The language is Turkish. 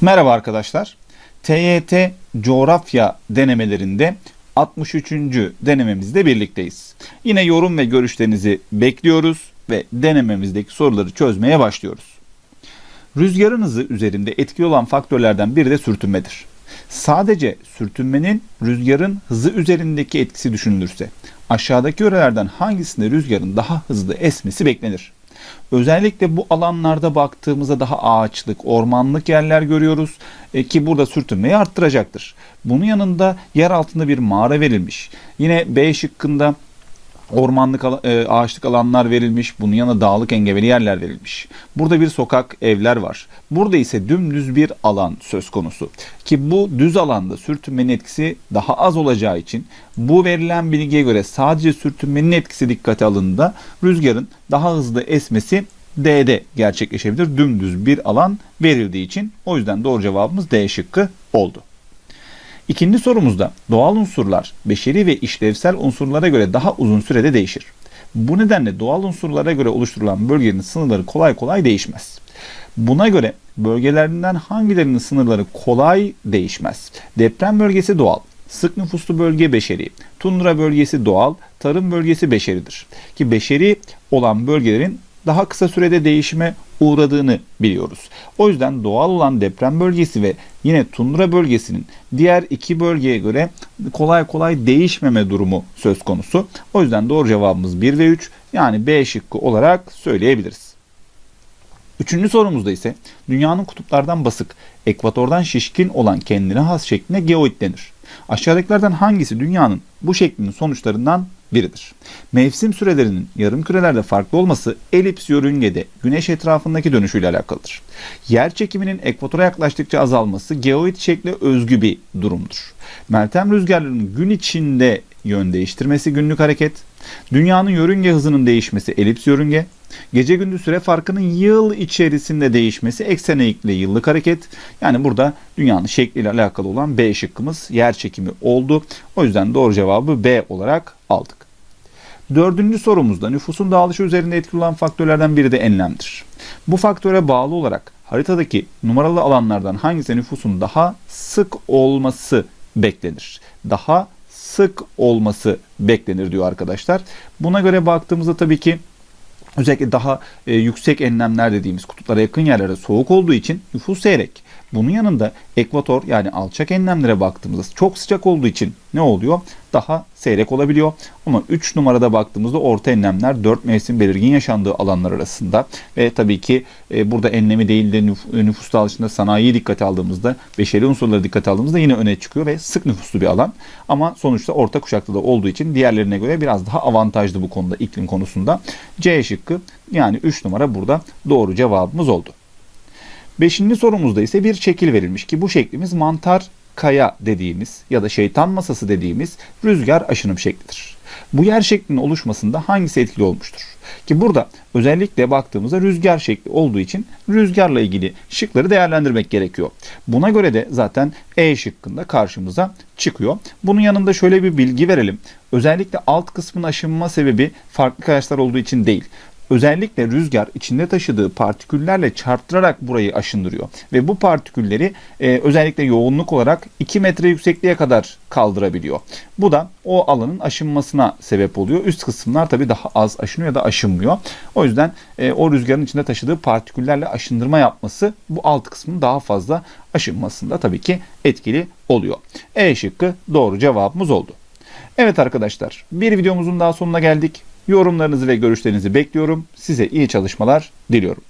Merhaba arkadaşlar. TYT coğrafya denemelerinde 63. denememizde birlikteyiz. Yine yorum ve görüşlerinizi bekliyoruz ve denememizdeki soruları çözmeye başlıyoruz. Rüzgarın hızı üzerinde etkili olan faktörlerden biri de sürtünmedir. Sadece sürtünmenin rüzgarın hızı üzerindeki etkisi düşünülürse aşağıdaki yörelerden hangisinde rüzgarın daha hızlı esmesi beklenir? Özellikle bu alanlarda baktığımızda daha ağaçlık, ormanlık yerler görüyoruz e, ki burada sürtünmeyi arttıracaktır. Bunun yanında yer altında bir mağara verilmiş. Yine B şıkkında ormanlık e, ağaçlık alanlar verilmiş. Bunun yanına dağlık engebeli yerler verilmiş. Burada bir sokak, evler var. Burada ise dümdüz bir alan söz konusu. Ki bu düz alanda sürtünmenin etkisi daha az olacağı için bu verilen bilgiye göre sadece sürtünmenin etkisi dikkate alındığında rüzgarın daha hızlı esmesi D'de gerçekleşebilir. Dümdüz bir alan verildiği için o yüzden doğru cevabımız D şıkkı oldu. İkinci sorumuzda doğal unsurlar beşeri ve işlevsel unsurlara göre daha uzun sürede değişir. Bu nedenle doğal unsurlara göre oluşturulan bölgenin sınırları kolay kolay değişmez. Buna göre bölgelerinden hangilerinin sınırları kolay değişmez? Deprem bölgesi doğal, sık nüfuslu bölge beşeri, tundra bölgesi doğal, tarım bölgesi beşeridir. Ki beşeri olan bölgelerin daha kısa sürede değişime uğradığını biliyoruz. O yüzden doğal olan deprem bölgesi ve yine tundra bölgesinin diğer iki bölgeye göre kolay kolay değişmeme durumu söz konusu. O yüzden doğru cevabımız 1 ve 3 yani B şıkkı olarak söyleyebiliriz. Üçüncü sorumuzda ise dünyanın kutuplardan basık, ekvatordan şişkin olan kendine has şekline geoid denir. Aşağıdakilerden hangisi dünyanın bu şeklinin sonuçlarından biridir? Mevsim sürelerinin yarım kürelerde farklı olması elips yörüngede güneş etrafındaki dönüşüyle alakalıdır. Yer çekiminin ekvatora yaklaştıkça azalması geoid şekle özgü bir durumdur. Meltem rüzgarlarının gün içinde yön değiştirmesi günlük hareket, dünyanın yörünge hızının değişmesi elips yörünge, gece gündüz süre farkının yıl içerisinde değişmesi eksen eğikli yıllık hareket. Yani burada dünyanın şekliyle alakalı olan B şıkkımız yer çekimi oldu. O yüzden doğru cevabı B olarak aldık. Dördüncü sorumuzda nüfusun dağılışı üzerinde etkili olan faktörlerden biri de enlemdir. Bu faktöre bağlı olarak haritadaki numaralı alanlardan hangisi nüfusun daha sık olması beklenir? Daha sık olması beklenir diyor arkadaşlar. Buna göre baktığımızda tabii ki özellikle daha e, yüksek enlemler dediğimiz kutuplara yakın yerlerde soğuk olduğu için nüfus seyrek. Bunun yanında ekvator yani alçak enlemlere baktığımızda çok sıcak olduğu için ne oluyor? Daha seyrek olabiliyor. Ama 3 numarada baktığımızda orta enlemler 4 mevsim belirgin yaşandığı alanlar arasında ve tabii ki e, burada enlemi değil de nüf- nüfus dağılışında sanayiyi dikkate aldığımızda beşeri unsurları dikkate aldığımızda yine öne çıkıyor ve sık nüfuslu bir alan. Ama sonuçta orta kuşakta da olduğu için diğerlerine göre biraz daha avantajlı bu konuda iklim konusunda. C şıkkı yani 3 numara burada doğru cevabımız oldu. Beşinci sorumuzda ise bir şekil verilmiş ki bu şeklimiz mantar kaya dediğimiz ya da şeytan masası dediğimiz rüzgar aşınım şeklidir. Bu yer şeklinin oluşmasında hangisi etkili olmuştur? Ki burada özellikle baktığımızda rüzgar şekli olduğu için rüzgarla ilgili şıkları değerlendirmek gerekiyor. Buna göre de zaten E şıkkında karşımıza çıkıyor. Bunun yanında şöyle bir bilgi verelim. Özellikle alt kısmın aşınma sebebi farklı kayaçlar olduğu için değil özellikle rüzgar içinde taşıdığı partiküllerle çarptırarak burayı aşındırıyor. Ve bu partikülleri e, özellikle yoğunluk olarak 2 metre yüksekliğe kadar kaldırabiliyor. Bu da o alanın aşınmasına sebep oluyor. Üst kısımlar tabii daha az aşınıyor ya da aşınmıyor. O yüzden e, o rüzgarın içinde taşıdığı partiküllerle aşındırma yapması bu alt kısmın daha fazla aşınmasında tabii ki etkili oluyor. E şıkkı doğru cevabımız oldu. Evet arkadaşlar bir videomuzun daha sonuna geldik. Yorumlarınızı ve görüşlerinizi bekliyorum. Size iyi çalışmalar diliyorum.